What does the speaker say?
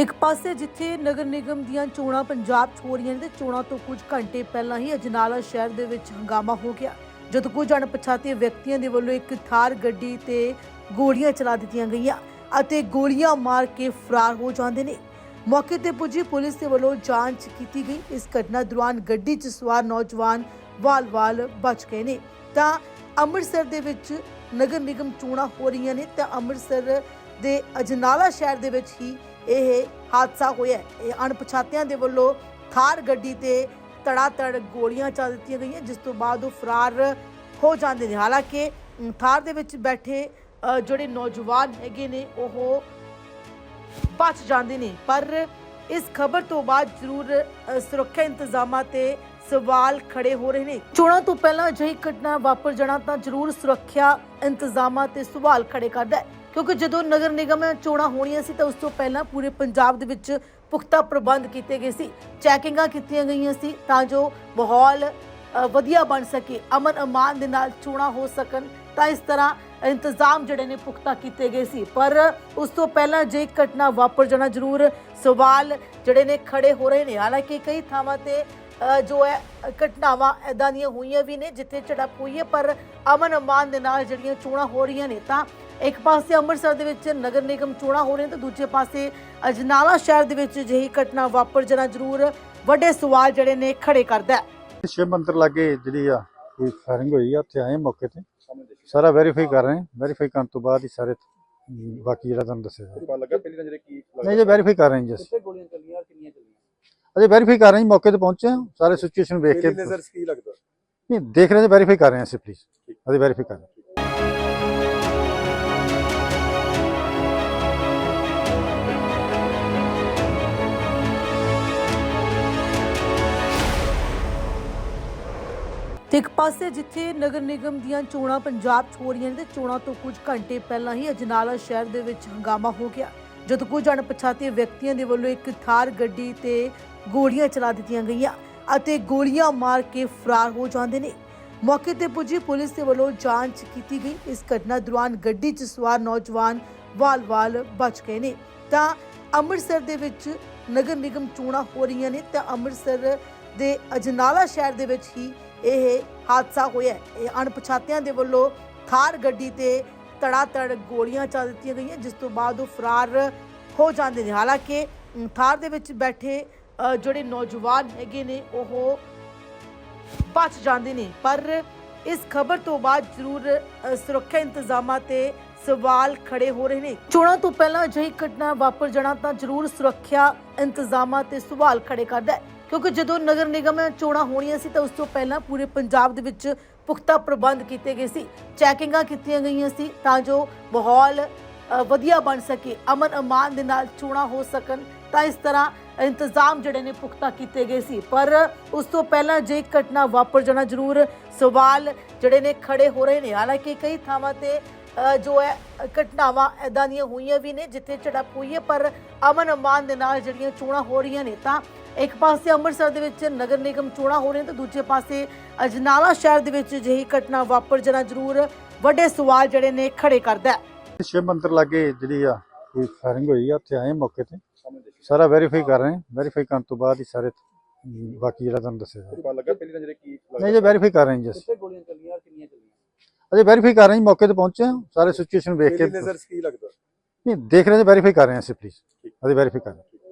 ਤੇ ਇੱਕ ਪਾਸੇ ਜਿੱਥੇ ਨਗਰ ਨਿਗਮ ਦੀਆਂ ਚੋਣਾਂ ਪੰਜਾਬ 'ਚ ਹੋ ਰਹੀਆਂ ਨੇ ਤੇ ਚੋਣਾਂ ਤੋਂ ਕੁਝ ਘੰਟੇ ਪਹਿਲਾਂ ਹੀ ਅਜਨਾਲਾ ਸ਼ਹਿਰ ਦੇ ਵਿੱਚ ਹੰਗਾਮਾ ਹੋ ਗਿਆ। ਜਦੋਂ ਕੁਝ ਅਣਪਛਾਤੇ ਵਿਅਕਤੀਆਂ ਦੇ ਵੱਲੋਂ ਇੱਕ ਥਾਰ ਗੱਡੀ ਤੇ ਗੋਲੀਆਂ ਚਲਾ ਦਿੱਤੀਆਂ ਗਈਆਂ ਅਤੇ ਗੋਲੀਆਂ ਮਾਰ ਕੇ ਫਰਾਰ ਹੋ ਜਾਂਦੇ ਨੇ। ਮੌਕੇ ਤੇ ਪੁੱਜੀ ਪੁਲਿਸ ਦੇ ਵੱਲੋਂ ਜਾਂਚ ਕੀਤੀ ਗਈ। ਇਸ ਘਟਨਾ ਦੌਰਾਨ ਗੱਡੀ 'ਚ ਸਵਾਰ ਨੌਜਵਾਨ ਵਾਲ-ਵਾਲ ਬਚ ਗਏ ਨੇ। ਤਾਂ ਅੰਮ੍ਰਿਤਸਰ ਦੇ ਵਿੱਚ ਨਗਰ ਨਿਗਮ ਚੋਣਾਂ ਹੋ ਰਹੀਆਂ ਨੇ ਤਾਂ ਅੰਮ੍ਰਿਤਸਰ ਦੇ ਅਜਨਾਲਾ ਸ਼ਹਿਰ ਦੇ ਵਿੱਚ ਹੀ ਇਹ ਹਾਦਸਾ ਹੋਇਆ ਹੈ। ਇਹ ਅਣਪਛਾਤਿਆਂ ਦੇ ਵੱਲੋਂ ਥਾਰ ਗੱਡੀ ਤੇ ਤੜਾਤੜ ਗੋਲੀਆਂ ਚਲਾ ਦਿੱਤੀਆਂ ਗਈਆਂ, ਜਿਸ ਤੋਂ ਬਾਅਦ ਉਹ ਫਰਾਰ ਹੋ ਜਾਂਦੇ ਨੇ। ਹਾਲਾਂਕਿ ਥਾਰ ਦੇ ਵਿੱਚ ਬੈਠੇ ਜਿਹੜੇ ਨੌਜਵਾਨ ਹੈਗੇ ਨੇ, ਉਹ ਬਚ ਜਾਂਦੇ ਨੇ। ਪਰ ਇਸ ਖਬਰ ਤੋਂ ਬਾਅਦ ਜ਼ਰੂਰ ਸੁਰੱਖਿਆ ਇੰਤਜ਼ਾਮਾਂ ਤੇ ਸਵਾਲ ਖੜੇ ਹੋ ਰਹੇ ਨੇ। ਚੋਣਾਂ ਤੋਂ ਪਹਿਲਾਂ ਅਜਿਹੀ ਘਟਨਾ ਵਾਪਰ ਜਾਣਾ ਤਾਂ ਜ਼ਰੂਰ ਸੁਰੱਖਿਆ ਇੰਤਜ਼ਾਮਾਂ ਤੇ ਸਵਾਲ ਖੜੇ ਕਰਦਾ ਹੈ। ਕਿਉਂਕਿ ਜਦੋਂ ਨਗਰ ਨਿਗਮ ਚੋਣਾਂ ਹੋਣੀਆਂ ਸੀ ਤਾਂ ਉਸ ਤੋਂ ਪਹਿਲਾਂ ਪੂਰੇ ਪੰਜਾਬ ਦੇ ਵਿੱਚ ਪੁਖਤਾ ਪ੍ਰਬੰਧ ਕੀਤੇ ਗਏ ਸੀ, ਚੈਕਿੰਗਾਂ ਕੀਤੀਆਂ ਗਈਆਂ ਸੀ ਤਾਂ ਜੋ ਮਾਹੌਲ ਵਧੀਆ ਬਣ ਸਕੇ, ਅਮਨ ਅਮਾਨ ਦੇ ਨਾਲ ਚੋਣਾਂ ਹੋ ਸਕਣ, ਤਾਂ ਇਸ ਤਰ੍ਹਾਂ ਇੰਤਜ਼ਾਮ ਜਿਹੜੇ ਨੇ ਪੁਖਤਾ ਕੀਤੇ ਗਏ ਸੀ। ਪਰ ਉਸ ਤੋਂ ਪਹਿਲਾਂ ਜੇ ਘਟਨਾ ਵਾਪਰ ਜਾਣਾ ਜ਼ਰੂਰ ਸਵਾਲ ਜਿਹੜੇ ਨੇ ਖੜੇ ਹੋ ਰਹੇ ਨੇ। ਹਾਲਾਂਕਿ ਕਈ ਥਾਵਾਂ ਤੇ ਜੋ ਹੈ, ਘਟਨਾਵਾਂ ਐਦਾਂ ਦੀਆਂ ਹੋਈਆਂ ਵੀ ਨੇ ਜਿੱਥੇ ਝੜਪ ਹੋਈ ਹੈ, ਪਰ ਅਮਨ ਅਮਾਨ ਦੇ ਨਾਲ ਜਿਹੜੀਆਂ ਚੋਣਾਂ ਹੋ ਰਹੀਆਂ ਨੇ ਤਾਂ ਇੱਕ ਪਾਸੇ ਅੰਮ੍ਰਿਤਸਰ ਦੇ ਵਿੱਚ ਨਗਰ ਨਿਗਮ ਚੋਣਾਂ ਹੋ ਰਹੀਆਂ ਤਾਂ ਦੂਜੇ ਪਾਸੇ ਅਜਨਾਲਾ ਸ਼ਹਿਰ ਦੇ ਵਿੱਚ ਅਜਿਹੀ ਘਟਨਾ ਵਾਪਰ ਜਾਣਾ ਜ਼ਰੂਰ ਵੱਡੇ ਸਵਾਲ ਜਿਹੜੇ ਨੇ ਖੜੇ ਕਰਦਾ ਹੈ। ਸ਼ਿਵ ਮੰਦਿਰ ਲਾਗੇ ਜਿਹੜੀ ਆ ਕੋਈ ਫਾਇਰਿੰਗ ਹੋਈ ਆ ਉੱਥੇ ਆਏ ਮੌਕੇ ਤੇ। ਸਾਰਾ ਵੈਰੀਫਾਈ ਕਰ ਰਹੇ ਹਾਂ। ਵੈਰੀਫਾਈ ਕਰਨ ਤੋਂ ਬਾਅਦ ਹੀ ਸਾਰੇ ਬਾਕੀ ਜਿਹੜਾ ਤੁਹਾਨੂੰ ਦੱਸਿਆ ਜਾਊਗਾ। ਪਤਾ ਲੱਗਾ ਪਹਿਲੀ ਨਜ਼ਰੇ ਕੀ ਨਹੀਂ ਜੇ ਵੈਰੀਫਾਈ ਕਰ ਰਹੇ ਹਾਂ ਜੀ ਅਸੀਂ। ਕਿੱਥੇ ਗੋਲੀਆਂ ਚੱਲੀਆਂ ਕਿੰਨੀਆਂ ਚੱਲੀਆਂ? ਅਜੇ ਵੈਰੀਫਾਈ ਕਰ ਰਹੇ ਮੌਕੇ ਤੇ ਪਹੁੰਚੇ ਹਾਂ। ਸਾਰੇ ਸਿਚੁਏਸ਼ਨ ਵੇਖ ਕੇ ਪਹਿਲੀ ਨਜ਼ਰ 'ਚ ਕੀ ਲੱਗਦਾ? ਨਹੀਂ ਦੇਖ ਰਹੇ ਹਾਂ ਵੈਰੀਫਾਈ ਕਰ ਰਹੇ ਹਾਂ ਅਸੀਂ ਪਲੀਜ਼ ਅਜੇ ਵੈਰੀਫਾਈ ਕਰ ਰਹੇ ਤੇ ਇੱਕ ਪਾਸੇ ਜਿੱਥੇ ਨਗਰ ਨਿਗਮ ਦੀਆਂ ਚੋਣਾਂ ਪੰਜਾਬ 'ਚ ਹੋ ਰਹੀਆਂ ਨੇ ਤੇ ਚੋਣਾਂ ਤੋਂ ਕੁਝ ਘੰਟੇ ਪਹਿਲਾਂ ਹੀ ਅਜਨਾਲਾ ਸ਼ਹਿਰ ਦੇ ਵਿੱਚ ਹੰਗਾਮਾ ਹੋ ਗਿਆ, ਜਦੋਂ ਕੁਝ ਅਣਪਛਾਤੇ ਵਿਅਕਤੀਆਂ ਦੇ ਵੱਲੋਂ ਇੱਕ ਥਾਰ ਗੱਡੀ ਤੇ ਗੋਲੀਆਂ ਚਲਾ ਦਿੱਤੀਆਂ ਗਈਆਂ ਅਤੇ ਗੋਲੀਆਂ ਮਾਰ ਕੇ ਫਰਾਰ ਹੋ ਜਾਂਦੇ ਨੇ। ਮੌਕੇ ਤੇ ਪੁੱਜੀ ਪੁਲਿਸ ਦੇ ਵੱਲੋਂ ਜਾਂਚ ਕੀਤੀ ਗਈ। ਇਸ ਘਟਨਾ ਦੌਰਾਨ ਗੱਡੀ 'ਚ ਸਵਾਰ ਨੌਜਵਾਨ ਵਾਲ-ਵਾਲ ਬਚ ਗਏ ਨੇ। ਤਾਂ ਅੰਮ੍ਰਿਤਸਰ ਦੇ ਵਿੱਚ ਨਗਰ ਨਿਗਮ ਚੋਣਾਂ ਹੋ ਰਹੀਆਂ ਨੇ ਤਾਂ ਅੰਮ੍ਰਿਤਸਰ ਦੇ ਅਜਨਾਲਾ ਸ਼ਹਿਰ ਦੇ ਵਿੱਚ ਹੀ ਇਹ ਹਾਦਸਾ ਹੋਇਆ ਹੈ। ਇਹ ਅਣਪਛਾਤਿਆਂ ਦੇ ਵੱਲੋਂ ਥਾਰ ਗੱਡੀ ਤੇ ਤੜਾਤੜ ਗੋਲੀਆਂ ਚਲਾ ਦਿੱਤੀਆਂ ਗਈਆਂ, ਜਿਸ ਤੋਂ ਬਾਅਦ ਉਹ ਫਰਾਰ ਹੋ ਜਾਂਦੇ ਨੇ। ਹਾਲਾਂਕਿ ਥਾਰ ਦੇ ਵਿੱਚ ਬੈਠੇ ਜਿਹੜੇ ਨੌਜਵਾਨ ਹੈਗੇ ਨੇ, ਉਹ ਬਚ ਜਾਂਦੇ ਨੇ। ਪਰ ਇਸ ਖਬਰ ਤੋਂ ਬਾਅਦ ਜ਼ਰੂਰ ਸੁਰੱਖਿਆ ਇੰਤਜ਼ਾਮਾਂ ਤੇ ਸਵਾਲ ਖੜੇ ਹੋ ਰਹੇ ਨੇ। ਚੋਣਾਂ ਤੋਂ ਪਹਿਲਾਂ ਅਜਿਹੀ ਘਟਨਾ ਵਾਪਰ ਜਾਣਾ ਤਾਂ ਜ਼ਰੂਰ ਸੁਰੱਖਿਆ ਇੰਤਜ਼ਾਮਾਂ ਤੇ ਸਵਾਲ ਖੜੇ ਕਰਦਾ ਹੈ। ਕਿਉਂਕਿ ਜਦੋਂ ਨਗਰ ਨਿਗਮ ਚੋਣਾਂ ਹੋਣੀਆਂ ਸੀ ਤਾਂ ਉਸ ਤੋਂ ਪਹਿਲਾਂ ਪੂਰੇ ਪੰਜਾਬ ਦੇ ਵਿੱਚ ਪੁਖਤਾ ਪ੍ਰਬੰਧ ਕੀਤੇ ਗਏ ਸੀ, ਚੈਕਿੰਗਾਂ ਕੀਤੀਆਂ ਗਈਆਂ ਸੀ ਤਾਂ ਜੋ ਮਾਹੌਲ ਵਧੀਆ ਬਣ ਸਕੇ, ਅਮਨ ਅਮਾਨ ਦੇ ਨਾਲ ਚੋਣਾਂ ਹੋ ਸਕਣ, ਤਾਂ ਇਸ ਤਰ੍ਹਾਂ ਇੰਤਜ਼ਾਮ ਜਿਹੜੇ ਨੇ ਪੁਖਤਾ ਕੀਤੇ ਗਏ ਸੀ। ਪਰ ਉਸ ਤੋਂ ਪਹਿਲਾਂ ਜੇ ਘਟਨਾ ਵਾਪਰ ਜਾਣਾ ਜ਼ਰੂਰ ਸਵਾਲ ਜਿਹੜੇ ਨੇ ਖੜੇ ਹੋ ਰਹੇ ਨੇ। ਹਾਲਾਂਕਿ ਕਈ ਥਾਵਾਂ ਤੇ ਜੋ ਹੈ, ਘਟਨਾਵਾਂ ਐਦਾਂ ਦੀਆਂ ਹੋਈਆਂ ਵੀ ਨੇ, ਜਿੱਥੇ ਝੜਪ ਹੋਈ ਹੈ, ਪਰ ਅਮਨ ਅਮਾਨ ਦੇ ਨਾਲ ਜਿਹੜੀਆਂ ਚੋਣਾਂ ਹੋ ਰਹੀਆਂ ਨੇ, ਤਾਂ ਇੱਕ ਪਾਸੇ ਅੰਮ੍ਰਿਤਸਰ ਦੇ ਵਿੱਚ ਨਗਰ ਨਿਗਮ ਚੋਣਾਂ ਹੋ ਰਹੀਆਂ ਤਾਂ ਦੂਜੇ ਪਾਸੇ ਅਜਨਾਲਾ ਸ਼ਹਿਰ ਦੇ ਵਿੱਚ ਅਜਿਹੀ ਘਟਨਾ ਵਾਪਰ ਜਾਣਾ ਜ਼ਰੂਰ ਵੱਡੇ ਸਵਾਲ ਜਿਹੜੇ ਨੇ ਖੜੇ ਕਰਦਾ ਹੈ। ਸ਼ਿਵ ਮੰਦਿਰ ਲਾਗੇ ਜਿਹੜੀ ਆ ਕੋਈ ਫਾਇਰਿੰਗ ਹੋਈ ਆ ਉੱਥੇ ਆਏ ਮੌਕੇ ਤੇ। ਸਾਰਾ ਵੈਰੀਫਾਈ ਕਰ ਰਹੇ ਹਾਂ ਵੈਰੀਫਾਈ ਕਰਨ ਤੋਂ ਬਾਅਦ ਹੀ ਸਾਰੇ ਬਾਕੀ ਜਿਹੜਾ ਤੁਹਾਨੂੰ ਦੱਸਿਆ ਜਾਊਗਾ। ਪਤਾ ਲੱਗਾ ਪਹਿਲੀ ਨਜ਼ਰੇ ਕੀ ਨਹੀਂ ਜੇ ਵੈਰੀਫਾਈ ਕਰ ਰਹੇ ਹਾਂ ਜੀ। ਕਿੱਥੇ ਗੋਲੀਆਂ ਚੱਲੀਆਂ ਕਿੰਨੀਆਂ ਚੱਲੀਆਂ? ਅਜੇ ਵੈਰੀਫਾਈ ਕਰ ਰਹੇ ਹਾਂ ਜੀ, ਮੌਕੇ ਤੇ ਪਹੁੰਚੇ ਹਾਂ। ਸਾਰੇ ਸਿਚੁਏਸ਼ਨ ਵੇਖ ਕੇ ਪਹਿਲੀ ਨਜ਼ਰ 'ਚ ਕੀ ਲੱਗਦਾ? ਨਹੀਂ ਦੇਖ ਰਹੇ ਹਾਂ ਵੈਰੀਫਾਈ ਕਰ ਰਹੇ ਹਾਂ ਅਸੀਂ ਪਲੀਜ਼ ਅਜੇ ਵੈਰੀਫਾਈ ਕਰ ਰਹੇ ਹਾਂ।